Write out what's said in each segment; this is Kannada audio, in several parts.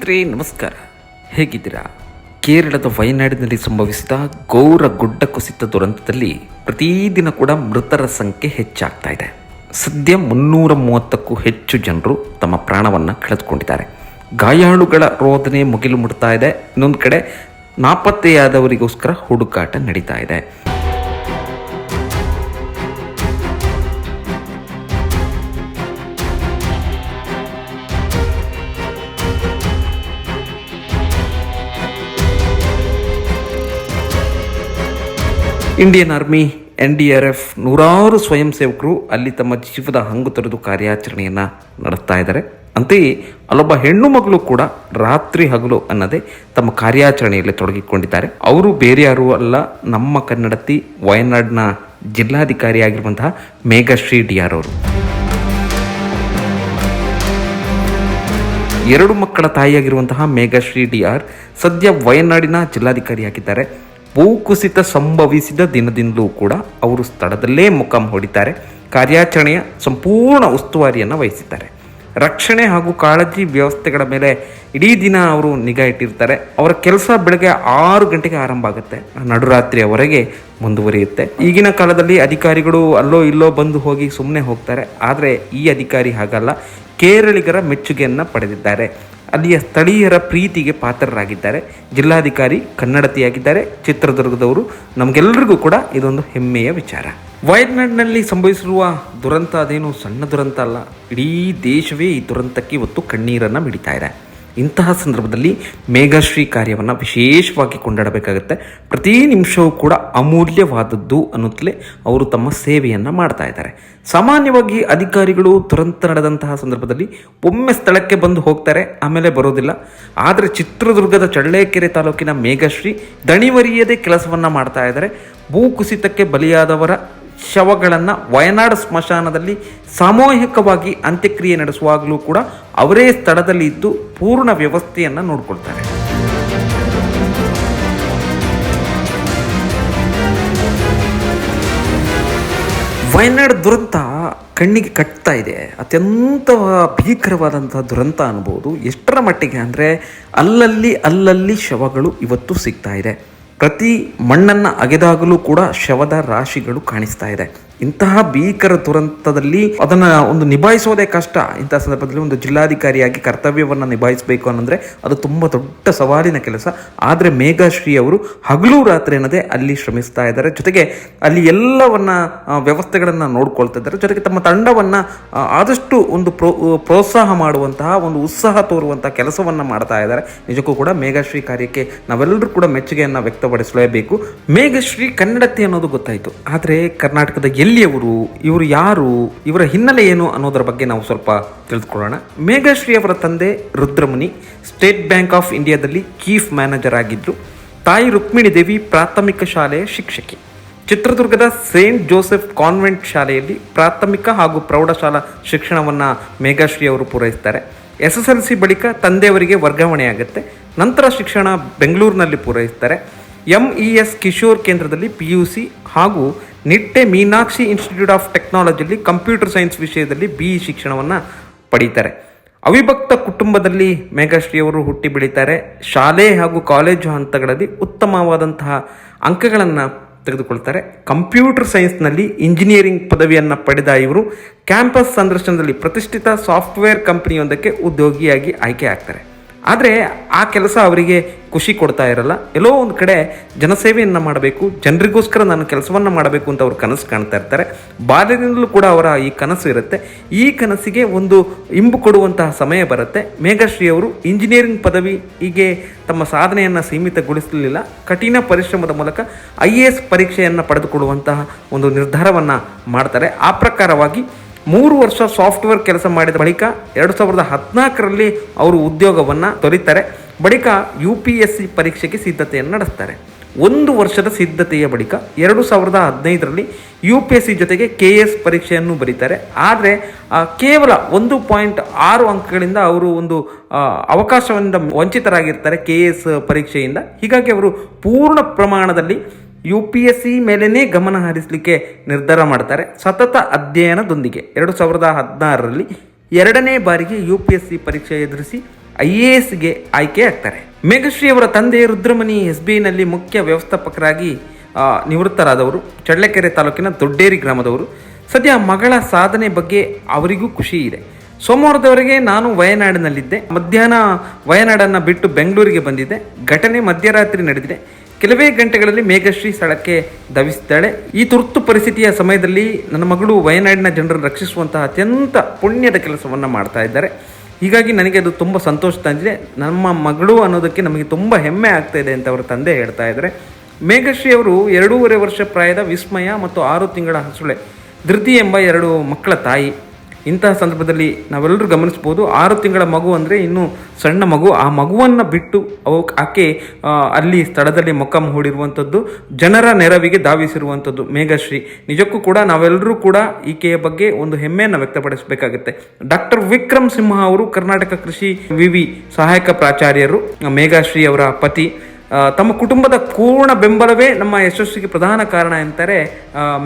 ಸ್ನೇಹಿತರೆ, ನಮಸ್ಕಾರ. ಹೇಗಿದ್ದೀರಾ? ಕೇರಳದ ವಯನಾಡಿನಲ್ಲಿ ಸಂಭವಿಸಿದ ಗೌರ ಗುಡ್ಡ ಕುಸಿತ ದುರಂತದಲ್ಲಿ ಪ್ರತಿದಿನ ಕೂಡ ಮೃತರ ಸಂಖ್ಯೆ ಹೆಚ್ಚಾಗ್ತಾ ಇದೆ. ಸದ್ಯ ಮುನ್ನೂರ ಮೂವತ್ತಕ್ಕೂ ಹೆಚ್ಚು ಜನರು ತಮ್ಮ ಪ್ರಾಣವನ್ನು ಕಳೆದುಕೊಂಡಿದ್ದಾರೆ. ಗಾಯಾಳುಗಳ ರೋದನೆ ಮುಗಿಲು ಮುಡ್ತಾ ಇದೆ. ಇನ್ನೊಂದು ಕಡೆ ನಾಪತ್ತೆಯಾದವರಿಗೋಸ್ಕರ ಹುಡುಕಾಟ ನಡೀತಾ ಇದೆ. Indian army N D R F ನೂರಾರು ಸ್ವಯಂ ಸೇವಕರು ಅಲ್ಲಿ ತಮ್ಮ ಜೀವದ ಹಂಗು ತೊರೆದು ಕಾರ್ಯಾಚರಣೆಯನ್ನು ನಡೆಸ್ತಾ ಇದ್ದಾರೆ. ಅಂತೆಯೇ ಅಲ್ಲೊಬ್ಬ ಹೆಣ್ಣು ಮಗಳು ಕೂಡ ರಾತ್ರಿ ಹಗಲು ಅನ್ನದೇ ತಮ್ಮ ಕಾರ್ಯಾಚರಣೆಯಲ್ಲಿ ತೊಡಗಿಕೊಂಡಿದ್ದಾರೆ. ಅವರು ಬೇರೆ ಯಾರೂ ಅಲ್ಲ, ನಮ್ಮ ಕನ್ನಡತಿ ವಯನಾಡ್ನ ಜಿಲ್ಲಾಧಿಕಾರಿಯಾಗಿರುವಂತಹ ಮೇಘಶ್ರೀ ಡಿ ಆರ್ ಅವರು. ಎರಡು ಮಕ್ಕಳ ತಾಯಿಯಾಗಿರುವಂತಹ ಮೇಘಶ್ರೀ ಡಿ ಆರ್ ಸದ್ಯ ವಯನಾಡಿನ ಜಿಲ್ಲಾಧಿಕಾರಿಯಾಗಿದ್ದಾರೆ. ಭೂಕುಸಿತ ಸಂಭವಿಸಿದ ದಿನದಿಂದಲೂ ಕೂಡ ಅವರು ಸ್ಥಳದಲ್ಲೇ ಮುಖಂ ಹೊಡಿತಾರೆ. ಕಾರ್ಯಾಚರಣೆಯ ಸಂಪೂರ್ಣ ಉಸ್ತುವಾರಿಯನ್ನು ವಹಿಸಿದ್ದಾರೆ. ರಕ್ಷಣೆ ಹಾಗೂ ಕಾಳಜಿ ವ್ಯವಸ್ಥೆಗಳ ಮೇಲೆ ಇಡೀ ದಿನ ಅವರು ನಿಗಾ ಇಟ್ಟಿರ್ತಾರೆ. ಅವರ ಕೆಲಸ ಬೆಳಗ್ಗೆ ಆರು ಗಂಟೆಗೆ ಆರಂಭ ಆಗುತ್ತೆ. ನಡುರಾತ್ರಿಯವರೆಗೆ ಮುಂದುವರಿಯುತ್ತೆ. ಈಗಿನ ಕಾಲದಲ್ಲಿ ಅಧಿಕಾರಿಗಳು ಅಲ್ಲೋ ಇಲ್ಲೋ ಬಂದು ಹೋಗಿ ಸುಮ್ಮನೆ ಹೋಗ್ತಾರೆ. ಆದರೆ ಈ ಅಧಿಕಾರಿ ಹಾಗಲ್ಲ. ಕೇರಳಿಗರ ಮೆಚ್ಚುಗೆಯನ್ನು ಪಡೆದಿದ್ದಾರೆ. ಅಲ್ಲಿಯ ಸ್ಥಳೀಯರ ಪ್ರೀತಿಗೆ ಪಾತ್ರರಾಗಿದ್ದಾರೆ. ಜಿಲ್ಲಾಧಿಕಾರಿ ಕನ್ನಡತಿಯಾಗಿದ್ದಾರೆ. ಚಿತ್ರದುರ್ಗದವರು ನಮಗೆಲ್ಲರಿಗೂ ಕೂಡ ಇದೊಂದು ಹೆಮ್ಮೆಯ ವಿಚಾರ. ವಯನಾಡಿನಲ್ಲಿ ಸಂಭವಿಸಿರುವ ದುರಂತ ಅದೇನು ಸಣ್ಣ ದುರಂತ ಅಲ್ಲ. ಇಡೀ ದೇಶವೇ ಈ ದುರಂತಕ್ಕೆ ಇವತ್ತು ಕಣ್ಣೀರನ್ನು ಮಿಡಿತಾ ಇದೆ. ಇಂತಹ ಸಂದರ್ಭದಲ್ಲಿ ಮೇಘಶ್ರೀ ಕಾರ್ಯವನ್ನು ವಿಶೇಷವಾಗಿ ಕೊಂಡಾಡಬೇಕಾಗುತ್ತೆ. ಪ್ರತಿ ನಿಮಿಷವೂ ಕೂಡ ಅಮೂಲ್ಯವಾದದ್ದು ಅನ್ನುತ್ತಲೇ ಅವರು ತಮ್ಮ ಸೇವೆಯನ್ನು ಮಾಡ್ತಾ ಇದ್ದಾರೆ. ಸಾಮಾನ್ಯವಾಗಿ ಅಧಿಕಾರಿಗಳು ದುರಂತ ನಡೆದಂತಹ ಸಂದರ್ಭದಲ್ಲಿ ಒಮ್ಮೆ ಸ್ಥಳಕ್ಕೆ ಬಂದು ಹೋಗ್ತಾರೆ, ಆಮೇಲೆ ಬರೋದಿಲ್ಲ. ಆದರೆ ಚಿತ್ರದುರ್ಗದ ಚಳ್ಳಕೆರೆ ತಾಲೂಕಿನ ಮೇಘಶ್ರೀ ದಣಿವರಿಯದೇ ಕೆಲಸವನ್ನು ಮಾಡ್ತಾ ಇದ್ದಾರೆ. ಭೂಕುಸಿತಕ್ಕೆ ಬಲಿಯಾದವರ ಶವಗಳನ್ನು ವಯನಾಡ್ ಸ್ಮಶಾನದಲ್ಲಿ ಸಾಮೂಹಿಕವಾಗಿ ಅಂತ್ಯಕ್ರಿಯೆ ನಡೆಸುವಾಗಲೂ ಕೂಡ ಅವರೇ ಸ್ಥಳದಲ್ಲಿ ಇದ್ದು ಪೂರ್ಣ ವ್ಯವಸ್ಥೆಯನ್ನು ನೋಡಿಕೊಳ್ತಾರೆ. ವಯನಾಡ್ ದುರಂತ ಕಣ್ಣಿಗೆ ಕಟ್ತಾ ಇದೆ. ಅತ್ಯಂತ ಭೀಕರವಾದಂತಹ ದುರಂತ ಅನ್ಬೋದು. ಎಷ್ಟರ ಮಟ್ಟಿಗೆ ಅಂದರೆ ಅಲ್ಲಲ್ಲಿ ಅಲ್ಲಲ್ಲಿ ಶವಗಳು ಇವತ್ತು ಸಿಗ್ತಾ ಇದೆ. ಪ್ರತಿ ಮಣ್ಣನ್ನು ಅಗೆದಾಗಲೂ ಕೂಡ ಶವದ ರಾಶಿಗಳು ಕಾಣಿಸ್ತಾ ಇದೆ. ಇಂತಹ ಭೀಕರ ದುರಂತದಲ್ಲಿ ಅದನ್ನ ಒಂದು ನಿಭಾಯಿಸೋದೇ ಕಷ್ಟ. ಇಂತಹ ಸಂದರ್ಭದಲ್ಲಿ ಒಂದು ಜಿಲ್ಲಾಧಿಕಾರಿಯಾಗಿ ಕರ್ತವ್ಯವನ್ನು ನಿಭಾಯಿಸಬೇಕು ಅನ್ನಂದ್ರೆ ಅದು ತುಂಬ ದೊಡ್ಡ ಸವಾಲಿನ ಕೆಲಸ. ಆದರೆ ಮೇಘಶ್ರೀ ಅವರು ಹಗಲು ರಾತ್ರಿ ಅನ್ನದೇ ಅಲ್ಲಿ ಶ್ರಮಿಸ್ತಾ ಇದ್ದಾರೆ. ಜೊತೆಗೆ ಅಲ್ಲಿ ಎಲ್ಲವನ್ನ ವ್ಯವಸ್ಥೆಗಳನ್ನ ನೋಡ್ಕೊಳ್ತಾ ಇದ್ದಾರೆ. ಜೊತೆಗೆ ತಮ್ಮ ತಂಡವನ್ನು ಆದಷ್ಟು ಒಂದು ಪ್ರೋ ಪ್ರೋತ್ಸಾಹ ಮಾಡುವಂತಹ ಒಂದು ಉತ್ಸಾಹ ತೋರುವಂತಹ ಕೆಲಸವನ್ನು ಮಾಡ್ತಾ ಇದ್ದಾರೆ. ನಿಜಕ್ಕೂ ಕೂಡ ಮೇಘಶ್ರೀ ಕಾರ್ಯಕ್ಕೆ ನಾವೆಲ್ಲರೂ ಕೂಡ ಮೆಚ್ಚುಗೆಯನ್ನು ವ್ಯಕ್ತಪಡಿಸಲೇಬೇಕು. ಮೇಘಶ್ರೀ ಕನ್ನಡತೆ ಅನ್ನೋದು ಗೊತ್ತಾಯಿತು. ಆದರೆ ಕರ್ನಾಟಕದ ಎಲ್ಲಿಯವರು, ಇವರು ಯಾರು, ಇವರ ಹಿನ್ನೆಲೆ ಏನು ಅನ್ನೋದರ ಬಗ್ಗೆ ನಾವು ಸ್ವಲ್ಪ ತಿಳಿದುಕೊಳ್ಳೋಣ. ಮೇಘಶ್ರೀ ಅವರ ತಂದೆ ರುದ್ರಮುನಿ, ಸ್ಟೇಟ್ ಬ್ಯಾಂಕ್ ಆಫ್ ಇಂಡಿಯಾದಲ್ಲಿ ಚೀಫ್ ಮ್ಯಾನೇಜರ್ ಆಗಿದ್ದರು ತಾಯಿ ರುಕ್ಮಿಣಿ ದೇವಿ ಪ್ರಾಥಮಿಕ ಶಾಲೆಯ ಶಿಕ್ಷಕಿ. ಚಿತ್ರದುರ್ಗದ ಸೇಂಟ್ ಜೋಸೆಫ್ ಕಾನ್ವೆಂಟ್ ಶಾಲೆಯಲ್ಲಿ ಪ್ರಾಥಮಿಕ ಹಾಗೂ ಪ್ರೌಢಶಾಲಾ ಶಿಕ್ಷಣವನ್ನು ಮೇಘಶ್ರೀ ಅವರು ಪೂರೈಸ್ತಾರೆ. ಎಸ್ ಎಸ್ ಎಲ್ ಸಿ ಬಳಿಕ ತಂದೆಯವರಿಗೆ ವರ್ಗಾವಣೆ ಆಗುತ್ತೆ ನಂತರ ಶಿಕ್ಷಣ ಬೆಂಗಳೂರಿನಲ್ಲಿ ಪೂರೈಸ್ತಾರೆ. ಎಂ ಇ ಎಸ್ ಕಿಶೋರ್ ಕೇಂದ್ರದಲ್ಲಿ ಪಿ ಯು ಸಿ ಹಾಗೂ ನಿಟ್ಟೆ ಮೀನಾಕ್ಷಿ ಇನ್ಸ್ಟಿಟ್ಯೂಟ್ ಆಫ್ ಟೆಕ್ನಾಲಜಿಯಲ್ಲಿ ಕಂಪ್ಯೂಟರ್ ಸೈನ್ಸ್ ವಿಷಯದಲ್ಲಿ ಬಿ ಇ ಶಿಕ್ಷಣವನ್ನು ಪಡೀತಾರೆ. ಅವಿಭಕ್ತ ಕುಟುಂಬದಲ್ಲಿ ಮೇಘಾಶ್ರೀಯವರು ಹುಟ್ಟಿ ಬೆಳೀತಾರೆ. ಶಾಲೆ ಹಾಗೂ ಕಾಲೇಜು ಹಂತಗಳಲ್ಲಿ ಉತ್ತಮವಾದಂತಹ ಅಂಕಗಳನ್ನು ತೆಗೆದುಕೊಳ್ತಾರೆ. ಕಂಪ್ಯೂಟರ್ ಸೈನ್ಸ್ನಲ್ಲಿ ಇಂಜಿನಿಯರಿಂಗ್ ಪದವಿಯನ್ನು ಪಡೆದ ಇವರು ಕ್ಯಾಂಪಸ್ ಸಂದರ್ಶನದಲ್ಲಿ ಪ್ರತಿಷ್ಠಿತ ಸಾಫ್ಟ್ವೇರ್ ಕಂಪನಿಯೊಂದಕ್ಕೆ ಉದ್ಯೋಗಿಯಾಗಿ ಆಯ್ಕೆ ಆಗ್ತಾರೆ. ಆದರೆ ಆ ಕೆಲಸ ಅವರಿಗೆ ಖುಷಿ ಕೊಡ್ತಾ ಇರಲ್ಲ. ಎಲ್ಲೋ ಒಂದು ಕಡೆ ಜನಸೇವೆಯನ್ನು ಮಾಡಬೇಕು, ಜನರಿಗೋಸ್ಕರ ನಾನು ಕೆಲಸವನ್ನು ಮಾಡಬೇಕು ಅಂತ ಅವರು ಕನಸು ಕಾಣ್ತಾ ಇರ್ತಾರೆ. ಬಾಲ್ಯದಿಂದಲೂ ಕೂಡ ಅವರ ಈ ಕನಸು ಇರುತ್ತೆ. ಈ ಕನಸಿಗೆ ಒಂದು ಇಂಬು ಕೊಡುವಂತಹ ಸಮಯ ಬರುತ್ತೆ. ಮೇಘಶ್ರೀ ಅವರು ಇಂಜಿನಿಯರಿಂಗ್ ಪದವಿ ಹೀಗೆ ತಮ್ಮ ಸಾಧನೆಯನ್ನು ಸೀಮಿತಗೊಳಿಸಲಿಲ್ಲ. ಕಠಿಣ ಪರಿಶ್ರಮದ ಮೂಲಕ ಐ ಎ ಎಸ್ ಪರೀಕ್ಷೆಯನ್ನು ಪಡೆದುಕೊಳ್ಳುವಂತಹ ಒಂದು ನಿರ್ಧಾರವನ್ನು ಮಾಡ್ತಾರೆ. ಆ ಪ್ರಕಾರವಾಗಿ ಮೂರು ವರ್ಷ ಸಾಫ್ಟ್ವೇರ್ ಕೆಲಸ ಮಾಡಿದ ಬಳಿಕ ಎರಡು ಸಾವಿರದ ಹದಿನಾಲ್ಕರಲ್ಲಿ ಅವರು ಉದ್ಯೋಗವನ್ನು ತೊರೀತಾರೆ. ಬಳಿಕ ಯು ಪಿ ಎಸ್ ಸಿ ಪರೀಕ್ಷೆಗೆ ಸಿದ್ಧತೆಯನ್ನು ನಡೆಸ್ತಾರೆ. ಒಂದು ವರ್ಷದ ಸಿದ್ಧತೆಯ ಬಳಿಕ ಎರಡು ಸಾವಿರದ ಹದಿನೈದರಲ್ಲಿ ಯು ಪಿ ಎಸ್ ಸಿ ಜೊತೆಗೆ ಕೆ ಎಸ್ ಪರೀಕ್ಷೆಯನ್ನು ಬರೀತಾರೆ. ಆದರೆ ಕೇವಲ ಒಂದು ಪಾಯಿಂಟ್ ಆರು ಅಂಕಗಳಿಂದ ಅವರು ಒಂದು ಅವಕಾಶದಿಂದ ವಂಚಿತರಾಗಿರ್ತಾರೆ ಕೆ ಎಸ್ ಪರೀಕ್ಷೆಯಿಂದ. ಹೀಗಾಗಿ ಅವರು ಪೂರ್ಣ ಪ್ರಮಾಣದಲ್ಲಿ ಯು ಪಿ ಎಸ್ ಸಿ ಮೇಲೇ ಗಮನ ಹರಿಸಲಿಕ್ಕೆ ನಿರ್ಧಾರ ಮಾಡ್ತಾರೆ. ಸತತ ಅಧ್ಯಯನದೊಂದಿಗೆ ಎರಡು ಸಾವಿರದ ಹದಿನಾರರಲ್ಲಿ ಎರಡನೇ ಬಾರಿಗೆ ಯು ಪಿ ಎಸ್ ಸಿ ಪರೀಕ್ಷೆ ಎದುರಿಸಿ ಐ ಎ ಎಸ್ಗೆ ಆಯ್ಕೆ ಆಗ್ತಾರೆ. ಮೇಘಶ್ರೀ ಅವರ ತಂದೆ ರುದ್ರಮಣಿ ಎಸ್ ಬಿ ಐನಲ್ಲಿ ಮುಖ್ಯ ವ್ಯವಸ್ಥಾಪಕರಾಗಿ ನಿವೃತ್ತರಾದವರು ಚಳ್ಳಕೆರೆ ತಾಲೂಕಿನ ದೊಡ್ಡೇರಿ ಗ್ರಾಮದವರು. ಸದ್ಯ ಮಗಳ ಸಾಧನೆ ಬಗ್ಗೆ ಅವರಿಗೂ ಖುಷಿ ಇದೆ. ಸೋಮವಾರದವರೆಗೆ ನಾನು ವಯನಾಡಿನಲ್ಲಿದ್ದೆ. ಮಧ್ಯಾಹ್ನ ವಯನಾಡನ್ನು ಬಿಟ್ಟು ಬೆಂಗಳೂರಿಗೆ ಬಂದಿದ್ದೆ. ಘಟನೆ ಮಧ್ಯರಾತ್ರಿ ನಡೆದಿದೆ. ಕೆಲವೇ ಗಂಟೆಗಳಲ್ಲಿ ಮೇಘಶ್ರೀ ಸ್ಥಳಕ್ಕೆ ಧವಿಸಿದ್ದಾಳೆ ಈ ತುರ್ತು ಪರಿಸ್ಥಿತಿಯ ಸಮಯದಲ್ಲಿ ನನ್ನ ಮಗಳು ವಯನಾಡಿನ ಜನರನ್ನು ರಕ್ಷಿಸುವಂತಹ ಅತ್ಯಂತ ಪುಣ್ಯದ ಕೆಲಸವನ್ನು ಮಾಡ್ತಾ ಇದ್ದಾರೆ. ಹೀಗಾಗಿ ನನಗೆ ಅದು ತುಂಬ ಸಂತೋಷ ತಂದಿದೆ. ನಮ್ಮ ಮಗಳು ಅನ್ನೋದಕ್ಕೆ ನಮಗೆ ತುಂಬ ಹೆಮ್ಮೆ ಆಗ್ತಾ ಇದೆ ಅಂತ ಅವರ ತಂದೆ ಹೇಳ್ತಾ ಇದ್ದಾರೆ. ಮೇಘಶ್ರೀ ಅವರು ಎರಡೂವರೆ ವರ್ಷ ಪ್ರಾಯದ ವಿಸ್ಮಯ ಮತ್ತು ಆರು ತಿಂಗಳ ಹಸುಳೆ, ಧೃತಿ ಎಂಬ ಎರಡು ಮಕ್ಕಳ ತಾಯಿ. ಇಂತಹ ಸಂದರ್ಭದಲ್ಲಿ ನಾವೆಲ್ಲರೂ ಗಮನಿಸ್ಬೋದು ಆರು ತಿಂಗಳ ಮಗು ಅಂದರೆ ಇನ್ನೂ ಸಣ್ಣ ಮಗು. ಆ ಮಗುವನ್ನು ಬಿಟ್ಟು ಅವು ಆಕೆ ಅಲ್ಲಿ ಸ್ಥಳದಲ್ಲಿ ಮೊಕ್ಕಂ ಹೂಡಿರುವಂಥದ್ದು, ಜನರ ನೆರವಿಗೆ ಧಾವಿಸಿರುವಂಥದ್ದು. ಮೇಘಶ್ರೀ, ನಿಜಕ್ಕೂ ಕೂಡ ನಾವೆಲ್ಲರೂ ಕೂಡ ಈಕೆಯ ಬಗ್ಗೆ ಒಂದು ಹೆಮ್ಮೆಯನ್ನು ವ್ಯಕ್ತಪಡಿಸಬೇಕಾಗುತ್ತೆ. ಡಾಕ್ಟರ್ ವಿಕ್ರಮ್ ಸಿಂಹ ಅವರು ಕರ್ನಾಟಕ ಕೃಷಿ ವಿವಿ ಸಹಾಯಕ ಪ್ರಾಚಾರ್ಯರು, ಮೇಘಶ್ರೀ ಅವರ ಪತಿ. ತಮ್ಮ ಕುಟುಂಬದ ಪೂರ್ಣ ಬೆಂಬಲವೇ ನಮ್ಮ ಯಶಸ್ಸಿಗೆ ಪ್ರಧಾನ ಕಾರಣ ಎಂತಾರೆ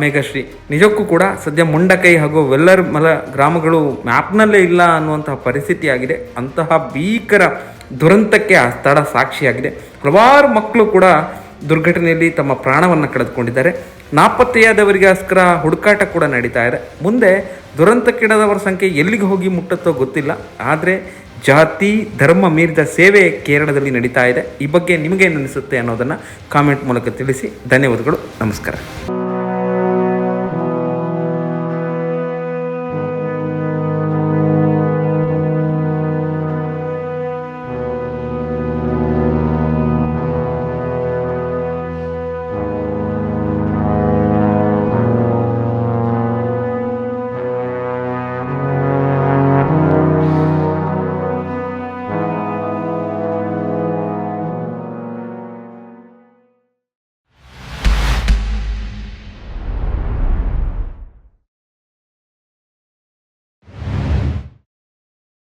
ಮೇಘಶ್ರೀ. ನಿಜಕ್ಕೂ ಕೂಡ ಸದ್ಯ ಮುಂಡಕೈ ಹಾಗೂ ವೆಲ್ಲರ್ ಮಲ ಗ್ರಾಮಗಳು ಮ್ಯಾಪ್ನಲ್ಲೇ ಇಲ್ಲ ಅನ್ನುವಂತಹ ಪರಿಸ್ಥಿತಿ ಆಗಿದೆ ಅಂತಹ ಭೀಕರ ದುರಂತಕ್ಕೆ ಆ ಸ್ಥಳ ಸಾಕ್ಷಿಯಾಗಿದೆ. ಹಲವಾರು ಮಕ್ಕಳು ಕೂಡ ದುರ್ಘಟನೆಯಲ್ಲಿ ತಮ್ಮ ಪ್ರಾಣವನ್ನು ಕಳೆದುಕೊಂಡಿದ್ದಾರೆ. ನಾಪತ್ತೆಯಾದವರಿಗೋಸ್ಕರ ಹುಡುಕಾಟ ಕೂಡ ನಡೀತಾ ಇದೆ. ಮುಂದೆ ದುರಂತಕ್ಕಿಡದವರ ಸಂಖ್ಯೆ ಎಲ್ಲಿಗೆ ಹೋಗಿ ಮುಟ್ಟುತ್ತೋ ಗೊತ್ತಿಲ್ಲ. ಆದರೆ ಜಾತಿ, ಧರ್ಮ ಮೀರಿದ ಸೇವೆ ಕೇರಳದಲ್ಲಿ ನಡೀತಾ ಇದೆ. ಈ ಬಗ್ಗೆ ನಿಮಗೇನು ಅನಿಸುತ್ತೆ ಅನ್ನೋದನ್ನು ಕಾಮೆಂಟ್ ಮೂಲಕ ತಿಳಿಸಿ. ಧನ್ಯವಾದಗಳು. ನಮಸ್ಕಾರ.